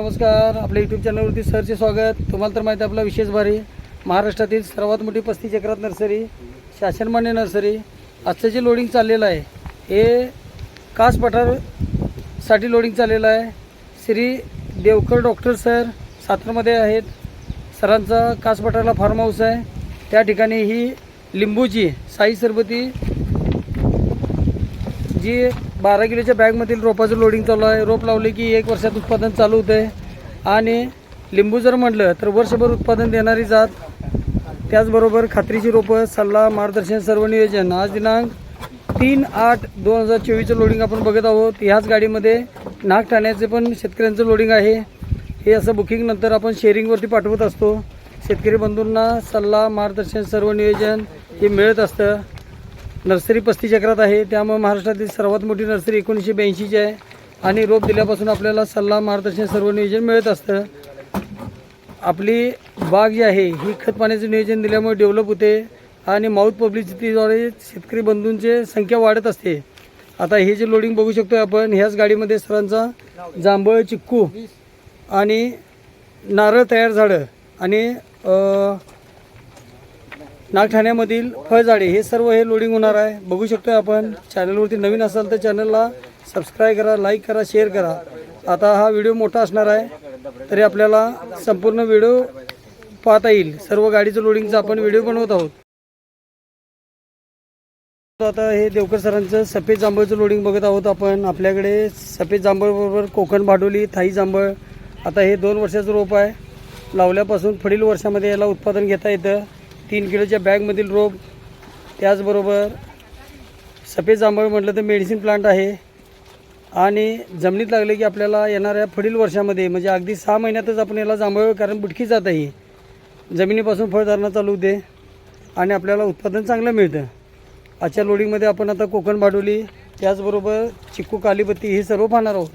नमस्कार आपल्या यूट्यूब चॅनलवरती सरचे स्वागत. तुम्हाला तर माहिती आहे आपला विशेष भारी महाराष्ट्रातील सर्वात मोठी पस्तीस चक्रात नर्सरी शासनमान्य नर्सरी. आजचं जे लोडिंग चाललेलं आहे हे कास पठारसाठी लोडिंग चाललेलं आहे. श्री देवकर डॉक्टर सर सातारमध्ये आहेत. सरांचा कास पठारला फार्म हाऊस आहे. त्या ठिकाणी ही लिंबूची साई सरबती जी बारा किलोच्या बॅगमधील रोपाचं लोडिंग चालू आहे. रोप लावले की एक वर्षात उत्पादन चालू होतं. आहे आणि लिंबू जर म्हटलं तर वर्षभर उत्पादन देणारी जात. त्याचबरोबर खात्रीची रोपं सल्ला मार्गदर्शन सर्व नियोजन. आज दिनांक तीन आठ दोन हजार चोवीसचं लोडिंग आपण बघत आहोत. ह्याच गाडीमध्ये नाग ठाण्याचे पण शेतकऱ्यांचं लोडिंग आहे. हे असं बुकिंगनंतर आपण शेअरिंगवरती पाठवत असतो. शेतकरी बंधूंना सल्ला मार्गदर्शन सर्व नियोजन हे मिळत असतं. नर्सरी पस्तीस चक्रात आहे. त्यामुळे महाराष्ट्रातील सर्वात मोठी नर्सरी एकोणीसशे ब्याऐंशीची आहे. आणि रोप दिल्यापासून आपल्याला सल्ला मार्गदर्शन सर्व नियोजन मिळत असतं. आपली बाग जी आहे ही खत पाण्याचं नियोजन दिल्यामुळे डेव्हलप होते आणि माउथ पब्लिसिटीद्वारे शेतकरी बंधूंची संख्या वाढत असते. आता हे जे लोडिंग बघू शकतो आपण ह्याच गाडीमध्ये सरांचा जांभळ चिक्कू आणि नारळ तयार झाडं आणि नागठाण्यामधील फळझाडे हे सर्व हे लोडिंग होणार आहे. बघू शकतो आपण. चॅनलवरती नवीन असाल तर चॅनलला सबस्क्राईब करा लाईक करा शेअर करा. आता हा व्हिडिओ मोठा असणार आहे. तरी आपल्याला संपूर्ण व्हिडिओ पाहता येईल. सर्व गाडीचं लोडिंगचं आपण व्हिडिओ बनवत आहोत. आता हे देवकर सरांचं सफेद जांभळचं लोडिंग बघत आहोत आपण. आपल्याकडे सफेद जांभळबरोबर कोकण भाडोली थाई जांभळ. आता हे दोन वर्षाचं रोप आहे. लावल्यापासून पुढील वर्षामध्ये याला उत्पादन घेता येतं. तीन किलोच्या बॅगमधील रोप त्याचबरोबर सफेद जांभळ म्हटलं तर मेडिसिन प्लांट आहे. आणि जमिनीत लागले की आपल्याला येणाऱ्या पुढील वर्षामध्ये म्हणजे अगदी सहा महिन्यातच आपण याला जांभळ कारण बुटकी जात आहे. जमिनीपासून फळधारणा चालू होते आणि आपल्याला उत्पादन चांगलं मिळतं. आजच्या लोडिंगमध्ये आपण आता कोकण भाडोली त्याचबरोबर चिक्कू कालीपत्ती हे सर्व पाहणार आहोत.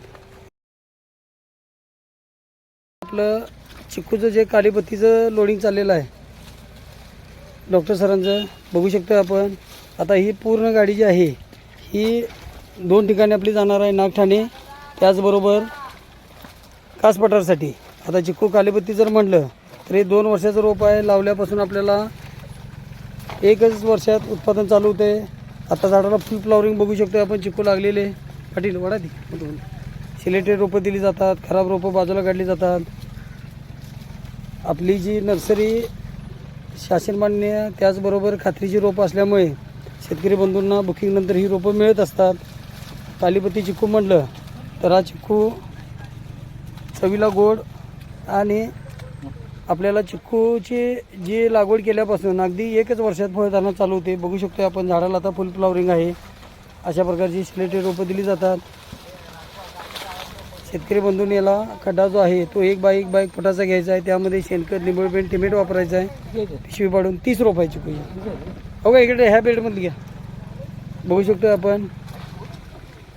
आपलं चिक्कूचं जे कालीपत्तीचं लोडिंग चाललेलं आहे डॉक्टर सरांचं बघू शकतो आपण. आता ही पूर्ण गाडी जी आहे ही दोन ठिकाणी आपली जाणार आहे नागठाणे. त्याचबरोबर कासपठारसाठी. आता चिक्कू कालीपत्ती जर म्हटलं तर हे दोन वर्षाचं रोप आहे. लावल्यापासून आपल्याला एकच वर्षात उत्पादन चालू होते. आता झाडाला फुल फ्लॉवरिंग बघू शकतो आपण चिक्कू लागलेले. पाटील वडा ती. सिलेटेड रोपं दिली जातात खराब रोपं बाजूला काढली जातात. आपली जी नर्सरी शासनमान्य त्याचबरोबर खात्रीची रोपं असल्यामुळे शेतकरी बंधूंना बुकिंगनंतर ही रोपं मिळत असतात. कालीपती चिक्कू म्हटलं तर हा चिक्कू चवीला गोड आणि आपल्याला चिक्कूची जी लागवड केल्यापासून अगदी एकच वर्षात फळधारणा चालू होते. बघू शकतो आपण झाडाला आता फुल फ्लॉवरिंग आहे. अशा प्रकारची सिलेटेड रोपं दिली जातात. शेतकरी बंधून याला खड्डा जो आहे तो एक बाय एक बाय फुटाचा घ्यायचा आहे. त्यामध्ये शेणखत लिंबू पेंट टिमेट वापरायचं आहे. पिशवी पाडून तीस रोपायची चिकू हो का? इकडे ह्या बेडमध्ये घ्या. बघू शकतो आपण.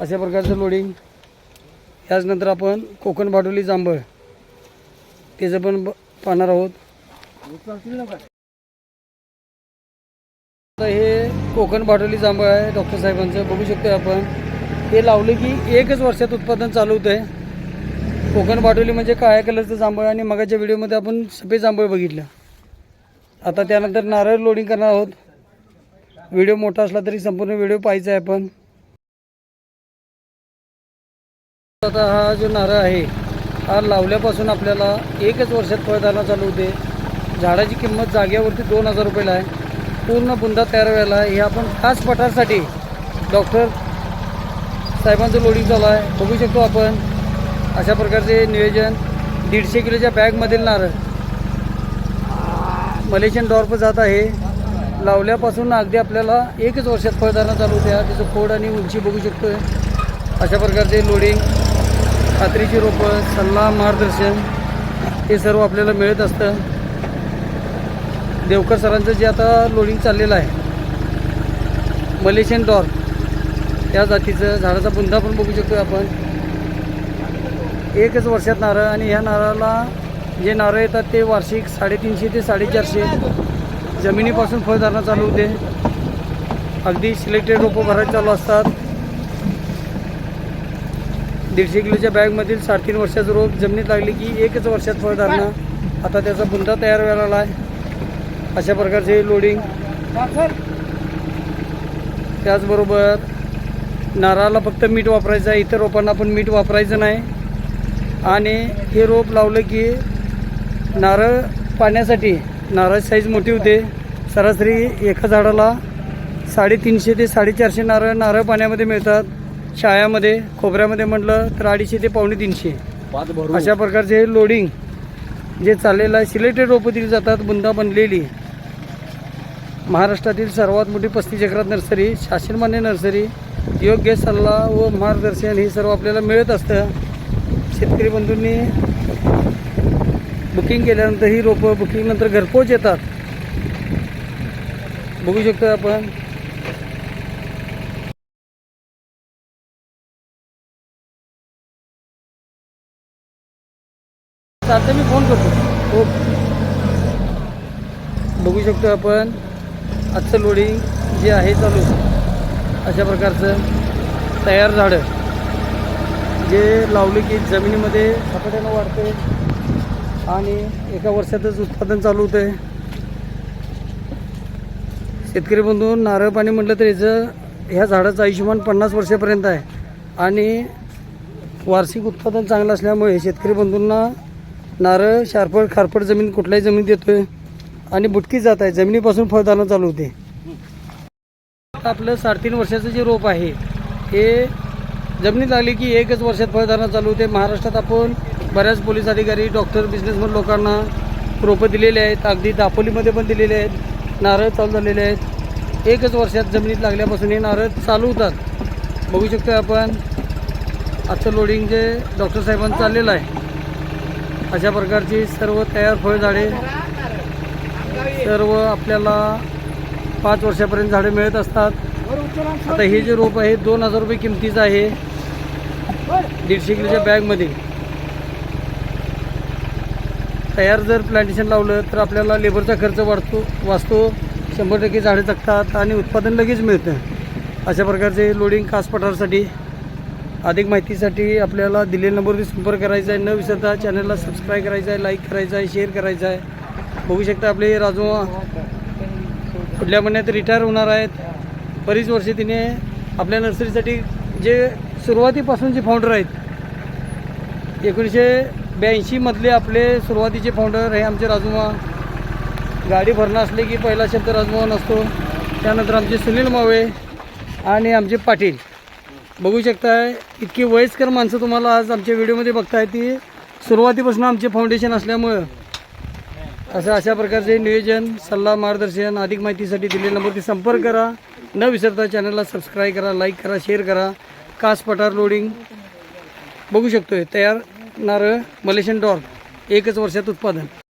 अशा प्रकारचं लोडिंग याचनंतर आपण कोकण भाडोली जांभळ. त्याचं पण ब- पाहणार आहोत. हे कोकण भाडोली जांभळ आहे डॉक्टर साहेबांचं. बघू शकतो आपण. हे लावले की एकच वर्षात उत्पादन चालू होतं आहे कोकण बाटोली म्हणजे काळ्या कलरचं जांभळ आणि मगाच्या व्हिडिओमध्ये आपण सफेद जांभळ बघितलं. आता त्यानंतर नारळ लोडिंग करणार आहोत. व्हिडिओ मोठा असला तरी संपूर्ण व्हिडिओ पाहायचा आहे आपण. आता हा जो नारळ आहे हा लावल्यापासून आपल्याला एकच वर्षात फळदाना चालू होते. झाडाची किंमत जाग्यावरती दोन हजार रुपयाला आहे. पूर्ण बुंदा तयार व्हायला आहे. हे आपण खास पठारसाठी डॉक्टर साहेबांचं लोडिंग चालू आहे. बघू शकतो आपण. अशा प्रकारचे नियोजन दीडशे किलोच्या बॅगमधील नारळ. मलेशियन डॉर्प जात आहे. लावल्यापासून अगदी आपल्याला एकच वर्षात फळदाना चालू द्या त्याचं खोड आणि उंची बघू शकतोय. अशा प्रकारचे लोडिंग खात्रीची रोपं सल्ला मार्गदर्शन हे सर्व आपल्याला मिळत असतं. देवकर सरांचं जे आता लोडिंग चाललेलं आहे. मलेशियन डॉर्फ त्या जातीचं झाडाचा बुंदा पण बघू शकतो आपण. एकच वर्षात नारळ आणि ह्या नारळाला जे नारळ येतात ते वार्षिक साडेतीनशे ते साडेचारशे जमिनीपासून फळधारणा चालू होते. अगदी सिलेक्टेड रोपं भरायला चालू असतात. दीडशे किलोच्या बॅगमधील साडेतीन वर्षाचं रोप जमिनीत लागली की एकच वर्षात फळधारणा. आता त्याचा बुंदा तयार व्हायला आहे अशा प्रकारचे लोडिंग त्याचबरोबर नारळाला फक्त मीठ वापरायचं आहे. इतर रोपांना पण मीठ वापरायचं नाही. आणि हे रोप लावलं की नारळ पाण्यासाठी नारळाची साईज मोठी होते. सरासरी एका झाडाला साडेतीनशे ते साडेचारशे नारळ नारळ पाण्यामध्ये मिळतात. शाळ्यामध्ये खोबऱ्यामध्ये म्हटलं तर अडीचशे ते पावणे तीनशे. अशा प्रकारचे हे लोडिंग जे चाललेलं आहे सिलेक्टेड रोपं दिली जातात बुंदा बनलेली. महाराष्ट्रातील सर्वात मोठी पस्तीस एकरात नर्सरी शासनमान्य नर्सरी योग्य सल्ला व मार्गदर्शन हे सर्व आपल्याला मिळत असतं. शेतकरी बंधूंनी बुकिंग केल्यानंतर ही रोपं बुकिंगनंतर घरपोच येतात. बघू शकतो आपण. आता मी फोन करतो. हो. बघू शकतो आपण आजचं लोडिंग जे आहे चालू. अशा प्रकारचं तयार झाडं. जे लावले की जमिनीमध्ये झपाट्यानं वाढते आणि एका वर्षातच उत्पादन चालू होतं आहे शेतकरी बंधू नारळ पाणी म्हटलं तर याचं ह्या झाडाचं आयुष्यमान पन्नास वर्षापर्यंत आहे. आणि वार्षिक उत्पादन चांगलं असल्यामुळे शेतकरी बंधूंना नारळ शारपट खारपट जमीन कुठल्याही जमीन देतोय. आणि बुटकी जात आहे. जमिनीपासून फळदाणं चालू होते. आपलं साडेतीन वर्षाचं जे रोप आहे हे जमिनीत लागली की एकच वर्षात फळधारणा चालू होते. महाराष्ट्रात आपण बऱ्याच पोलीस अधिकारी डॉक्टर बिझनेसमन लोकांना रोपं दिलेले आहेत. अगदी दापोलीमध्ये पण दिलेले आहेत. नारळ चालू झालेले आहेत. एकच वर्षात जमिनीत लागल्यापासून हे नारळ चालू होतात. बघू शकतो आपण आजचं लोडिंग जे डॉक्टर साहेबांचं चाललेलं आहे. अशा प्रकारची सर्व तयार फळझाडे सर्व आपल्याला पाच वर्षापर्यंत झाडे मिळत असतात. आता हे जे रोप आहे दोन हजार रुपये किमतीचं आहे. दीडशे किलोच्या बॅगमध्ये तयार जर प्लांटेशन लावलं तर आपल्याला लेबरचा खर्च वाढतो वाचतो शंभर टक्के झाडे जगतात आणि उत्पादन लगेच मिळतं. अशा प्रकारचे लोडिंग कास पठारासाठी अधिक माहितीसाठी आपल्याला दिलेल्या नंबरवरती संपर्क करायचा आहे. न विसरता चॅनलला सबस्क्राईब करायचं आहे लाईक करायचं आहे शेअर करायचं आहे. बघू शकता आपले राजू पुढल्या महिन्यात रिटायर होणार आहेत. बरीच वर्षे तिने आपल्या नर्सरीसाठी जे सुरुवातीपासून जे फाउंडर आहेत. एकोणीसशे ब्याऐंशीमधले आपले सुरुवातीचे फाउंडर हे आमचे राजूमा गाडी भरणं असले की पहिला शब्द राजूमा नसतो. त्यानंतर आमचे सुनील मावे आणि आमचे पाटील. बघू शकताय इतकी वयस्कर माणसं तुम्हाला आज आमच्या व्हिडिओमध्ये बघताय ती सुरुवातीपासून आमचे फाउंडेशन असल्यामुळं. असं अशा प्रकारचे नियोजन सल्ला मार्गदर्शन अधिक माहितीसाठी दिलेल्या नंबरवरती संपर्क करा. न विसरता चॅनलला सबस्क्राईब करा लाईक करा शेअर करा. कास पठार लोडिंग बघू शकतोय तयार नारळ मलेशियन डॉर्क एकच वर्षात उत्पादन.